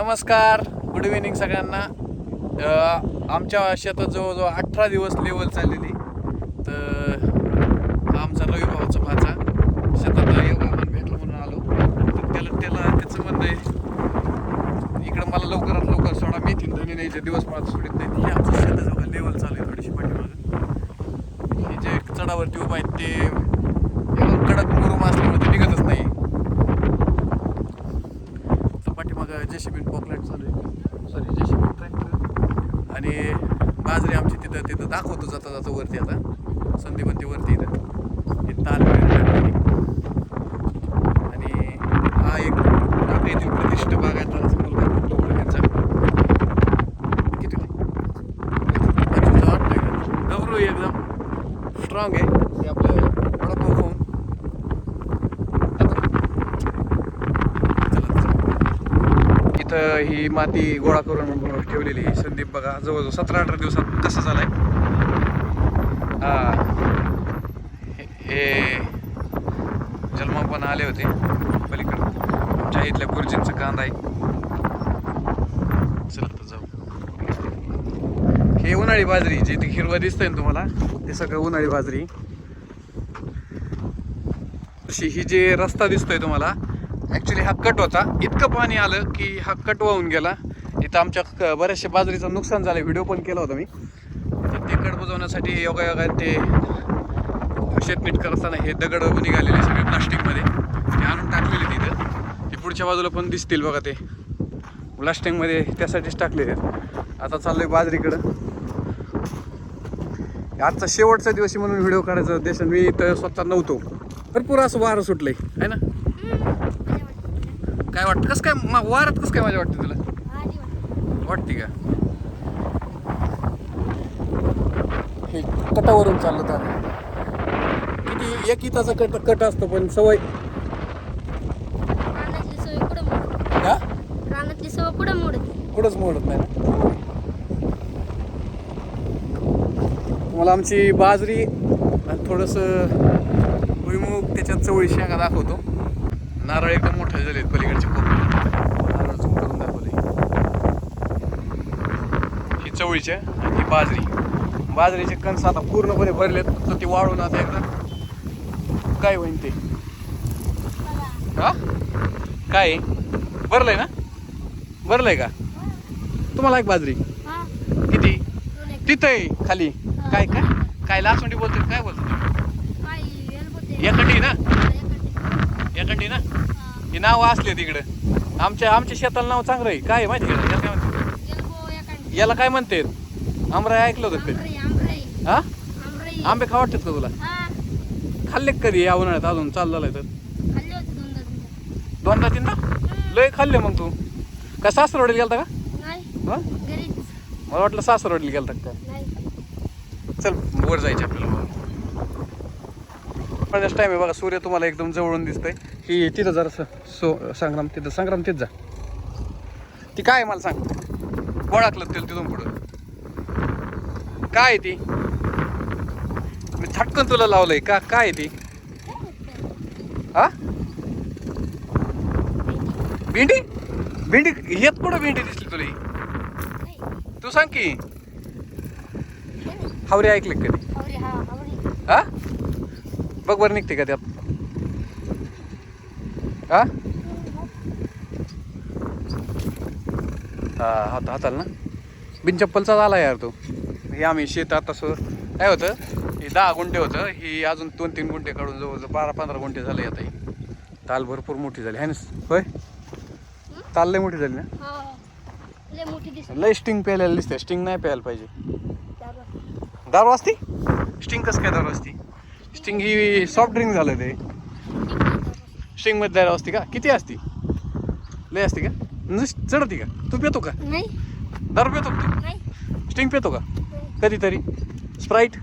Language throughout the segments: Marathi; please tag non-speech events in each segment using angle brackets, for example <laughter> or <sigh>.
नमस्कार. गुड इव्हिनिंग सगळ्यांना. आमच्या शेतात जवळजवळ अठरा दिवस लेवल चाललेली. तर हा आमचा रवी भावाचा भाचा शेतात येऊन भेटलं म्हणून आलो. तर त्याला त्याला त्याचं म्हणणं आहे इकडं मला लवकरात लवकर सोडा. मेथीन धनी नाही जे दिवस मला सोडित नाही. हे आमचं शेताचं लेवल चालू आहे थोडीशी पाठीमागं. हे जे चढावरती उभा आहेत ते एकदम कडक मुरुम असल्यामुळे ते निघतच नाही तर पाठीमागं जेसीबी पॉकलेट चालू आहे सॉरी जेसीबी ट्रॅक्टर आणि बाजरी आमची तिथं तिथं दाखवतो जाता जाता वरती आता. संधीबंती वरती इथं. हे ताल वगैरे टाकलेली. आणि हा एक आपल्या येथील प्रतिष्ठ बागायचा मुलगा डॉक्टर त्यांचा किती पंचवीस वाटतंय का गबरू आहे एकदम स्ट्रॉंग आहे हे आपलं वडापाव खाऊन चला चला. इथं ही माती गोळा करून ठेवलेली ही संदीप बघा जवळजवळ सतरा अठरा दिवसात कसं झालंय. हां. हे- हे पण आले होते. पलीकडं आमच्या इथल्या गुरुजींचा कांदा आहे. चला तर जाऊ. हे उन्हाळी बाजरी जे ते हिरवं दिसतंय ना तुम्हाला ते सगळं उन्हाळी बाजरी. अशी ही जे रस्ता दिसतोय तुम्हाला ॲक्च्युली हा कट होता. इतकं पाणी आलं की हा कट वाहून गेला. इथं आमच्या क- बऱ्याचशा बाजरीचं नुकसान झालं व्हिडिओ पण केला होता मी. ते कट बुजवण्यासाठी योगा योगा ते शेतपीठ करताना हे दगड निघालेले सगळे प्लास्टिकमध्ये. ते आणून टाकलेले तिथं ते पुढच्या बाजूला पण दिसतील बघा ते. प्लास्टिकमध्ये त्यासाठीच टाकलेले आहेत. आता चाललोय बाजरीकडं. आजचा शेवटचा दिवशी म्हणून व्हिडिओ काढायचा देशात मी इथं स्वतः नव्हतो. भरपूर असं वारं सुटलंय. आहे ना? काय वाटतं? कसं काय वारात कसं काय माझ्या वाटतं तुला? वाटते. का? हे कटावरून चाललं तर. किती एक इताचा कट कट असतो पण सवय. रानातली सवय पुढं मोड का रानातली सवय पुढं मोडते? कुठंच मोडत नाही. ना तुम्हाला आमची बाजरी आणि थोडंसं भुईमुग त्याच्यात चवळी शेंगा दाखवतो. नारळ एकदम मोठे झालेत पलीकडचे नारळ करून दाखवले ही चवळीचे आणि ही बाजरी. बाजरीचे कणस आता पूर्णपणे भरलेत तर ते वाळून आता एकदा काय होईन ते? हा? काय? भरलंय ना? भरलंय का? तुम्हाला एक बाजरी. किती? तिथं आहे खाली. काय काय? काय लासवंडी बोलते काय बोलतो बोलते एकंडी ना? एकंडी ना? हा. नाव असले तिकडं. आमच्या आमच्या शेताला नाव चांगलं आहे. काय आहे माहिती का? याला काय म्हणते. याला काय म्हणते आमराय ऐकलं होतं कधी? आमराई, हा. आंबे खा वाटतात का तुला. खाल्ले का कधी या उन्हाळ्यात? अजून चालू झालंय तर. दोनदा तीनदा. लय खाल्ले मग तू. का सासरवाडीला गेलता का? हा? मला वाटलं सासरवाडीला गेलता का? चल वर जायचे आपल्याला. बऱ्याच टाइम आहे बघा सूर्य तुम्हाला एकदम जवळून दिसतंय. ही तिथं जरा सो संग्राम तिथं संग्राम तिथं जा. ती काय मला सांग. ओळखलं तिला तिथून पुढं. काय आहे ती? मी थटकन तुला लावलंय. का काय आहे ती? हा? भेंडी? भेंडी येत कुठं भेंडी दिसली तुला तू सांग की. हावरी हावरे ऐकले कधी? बघ निघते का त्यात? हा? हा हात हाताल ना? बिन चप्पलचा झाला यार तो. हे आम्ही शेतात तसं काय होतं? हे दहा गुंठे होतं. ही अजून दोन तीन गुंठे काढून जवळजवळ बारा पंधरा गुंठे झाले आता ही. ताल भरपूर मोठी झाली. आहे ना? होय? ताल लय मोठी झाली ना? हा. लय स्टिंग प्यायला दिसते स्टिंग नाही प्यायला पाहिजे. दारू असती? स्टिंग कसं काय दारू असती? स्टिंग ही सॉफ्ट ड्रिंक झालं ते. स्टिंगमध्ये दारू असते का? किती असती? लय असते का? नुसती चढती का? तू पितो का? नाही. दारू पितो का नाही. तू स्टिंग पितो का. कधीतरी. स्प्राईट.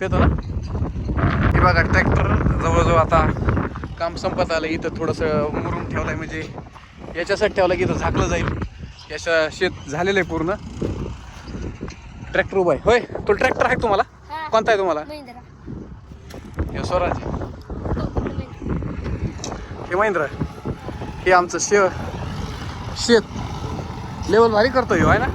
पितो ना? हे बघा ट्रॅक्टर जवळजवळ आता काम संपत आलं. इथं थोडंसं मुरुम ठेवलंय म्हणजे याच्यासाठी ठेवलं की इथं झाकलं जाईल. याच्या शेत झालेलं आहे पूर्ण. ट्रॅक्टर उभा आहे. होय? तो ट्रॅक्टर आहे तुम्हाला. कोणता आहे तुम्हाला? महिंद्रा. हे स्वराज. हे महिंद्रा हे आमचं शेव शेत. लेवल भारी करतोय ह्यो, आहे ना?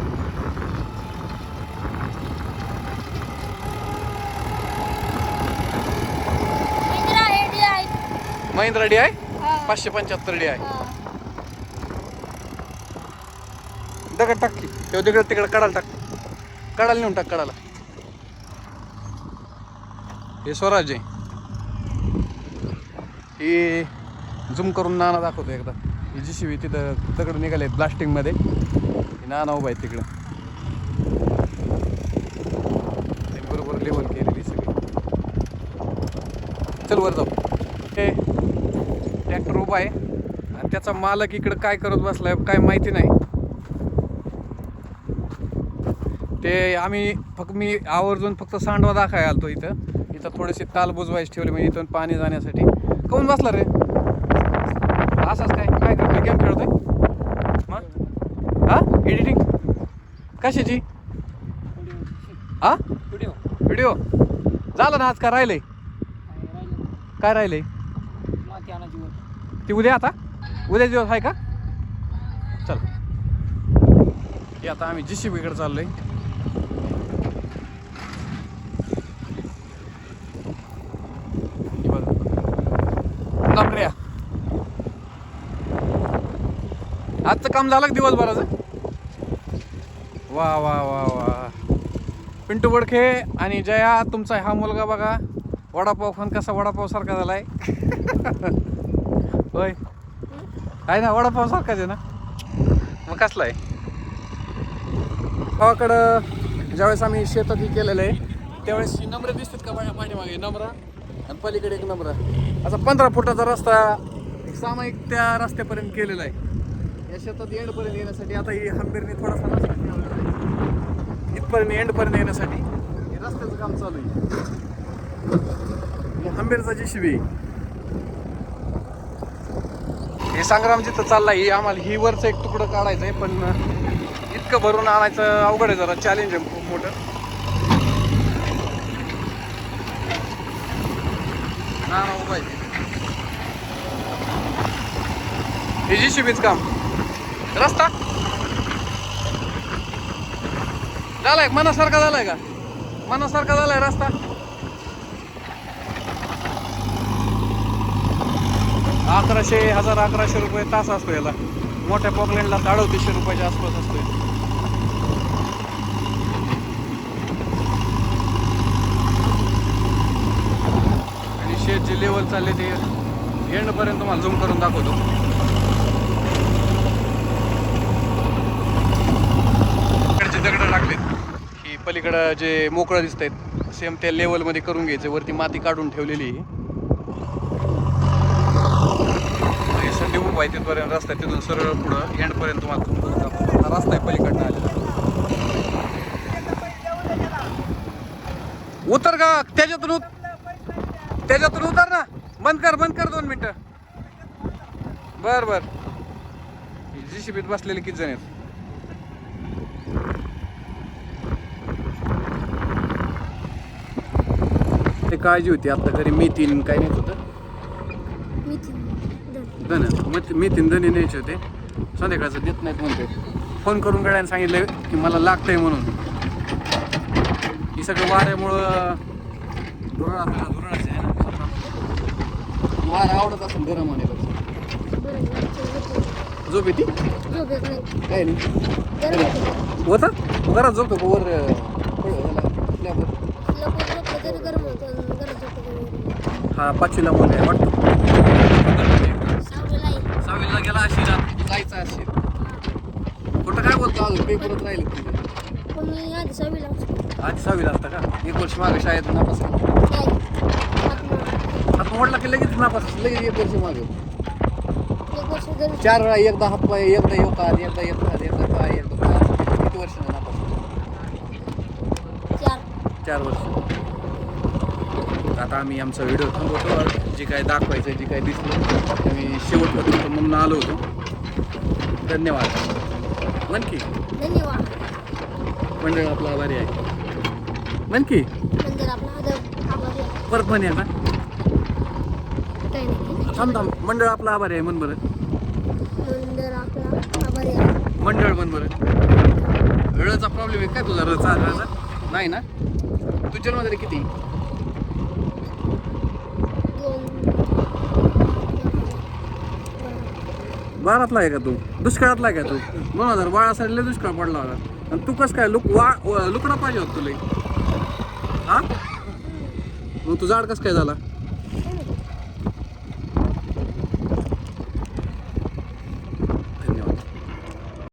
महिंद्रा डी आहे. पाचशे पंच्याहत्तर डी आहे. दगड टाक की. तेव्हा तिकडे तिकडे कडाला टाक. कडाला नेऊन टाक कडाला. हे स्वराज. आहे ही झूम करून नाना दाखवतो एकदा. ही जी शिवी तिथं तिकडं निघाले ब्लास्टिंगमध्ये नाना उभा आहे तिकडं. बरोबर लेवल केलेली सगळी. चल वर जाऊ. हे ट्रॅक्टर उभा आहे. आणि त्याचा मालक इकडं काय करत बसलाय काय माहिती नाही. ते आम्ही फक्त मी आवर्जून फक्त सांडवा दाखाय आलतो इथं. इथं थोडेसे ताल बुजवायचे ठेवले म्हणजे इथून पाणी जाण्यासाठी. कोण बसला रे? असंच काय? काय करतोय? गेम खेळतोय? मग? हा? एडिटिंग कशाची? हा? व्हिडिओ व्हिडिओ झालं ना आज? काय राहिलंय? काय राहिलंय? ती उद्या आता? उद्या दिवस आहे का? चल. हे आता आम्ही जी सी बीकडे चाललोय हे बघ. नमऱ्या आजचं काम झालं का दिवसभराचं? वा वा वा वा. पिंटू बडखे आणि जया तुमचा हा मुलगा बघा. वडापाव खान कसा वडापाव सारखा झालाय. <laughs> होय. आहे ना वडापाव सारखाच आहे ना? मग कसला आहे? गावाकडं ज्यावेळेस आम्ही शेतात हे केलेलं आहे त्यावेळेस नम्र दिसतात का माझ्या पाठीमागे? नम्र. आणि पलीकडे एक नम्र. असा पंधरा फुटाचा रस्ता सामायिक त्या रस्त्यापर्यंत केलेला आहे. या शेतात एंडपर्यंत येण्यासाठी आता ही हंबीरने थोडासा रस्ता ठेवलेला आहे. इथपर्यंत एंडपर्यंत येण्यासाठी हे रस्त्याचं काम चालू आहे. हंबीरचा जी शिबी हे संग्राम जिथं चाललाय ही आम्हाला ही वरचं एक तुकडं काढायचं आहे पण इतकं भरून आणायचं अवघड आहे जरा. चॅलेंज आहे खूप मोठं. ना ना उभा आहे. हे जी शिबीच काम. रस्ता? झालाय मनासारखा झालाय का? मनासारखा झालाय रस्ता? अकराशे हजार अकराशे रुपये तास असतो याला. मोठ्या पॉकलँडला अडवतीसशे रुपयाच्या आसपास असतोय आणि शेत जे लेवल चालले ते एंडपर्यंत तुम्हाला झूम करून दाखवतो. दगड टाकलेत. ही पलीकडं जे मोकळं दिसत आहेत सेम त्या लेवलमध्ये करून घ्यायचं. वरती माती काढून ठेवलेली आहे. हे संधी उभा आहे तिथपर्यंत रस्ता आहे. तिथून सरळ पुढं एंडपर्यंत तुम्हाला हा रस्ता आहे पलीकडनं आलेला. उतर का त्याच्यातून उत त्याच्यातून उतर ना. बंद कर बंद कर दोन मिनटं. बर बर. जी शिबीत बसलेले किती जण आहेत? काळजी होती आता घरी मेथीन काय नाही होतं? धन. मग मी तीन धने न्यायचे होते. संध्याकाळचं देत नाहीत म्हणते फोन करून गड्याने सांगितलं की मला लागतंय म्हणून. ही सगळं वाऱ्यामुळं धुरळ धुरळाचं आहे ना? वारा आवडत असेल गरम होण्यापेक्षा झोप येते. काय नाही. होतं. घरात झोपतो वर हा पाचवीला मुलं आहे वाटतं. सहावीला गेला असेल आता जायचं असेल कुठं काय बोलतो अजून? पेपरच राहिले तुझे पण मी आधी सहावीला असता का? एक वर्ष मागे शाळेत नापास. हात मोडला. आता म्हटलं की लगेच नापास? लगेच एक वर्ष मागे. चार वेळा एकदा हात पाय एकदा येतात एकदा येतात एकदा पाय एकदा पाय. किती वर्ष नापास चार. चार वर्ष. आता आम्ही आमचा व्हिडिओ थांबवतो जे काय दाखवायचं जे काय दिसलं मी शेवटपर्यंत म्हणून आलो होतो. धन्यवाद. म्हण की धन्यवाद. मंडळ आपला आभारी आहे. म्हण की मंदिर आपला आदर आभारी आहे. परत म्हणे नाही. थांब थांब. मंडळ आपला आभारी आहे म्हण बरं. आहे. पण बरं. रळचा प्रॉब्लेम आहे काय तुझा? रचा रचा नाही ना? तू जन्मतारीख किती दोन बारातला आहे का तू? दुष्काळातला आहे का तू? दोन हजार बाळासाठी लय दुष्काळ पडला होता. आणि तू कसं काय लुक वा लुकडा पाहिजे होता तुला हा? मग तू जाड कसं काय झाला?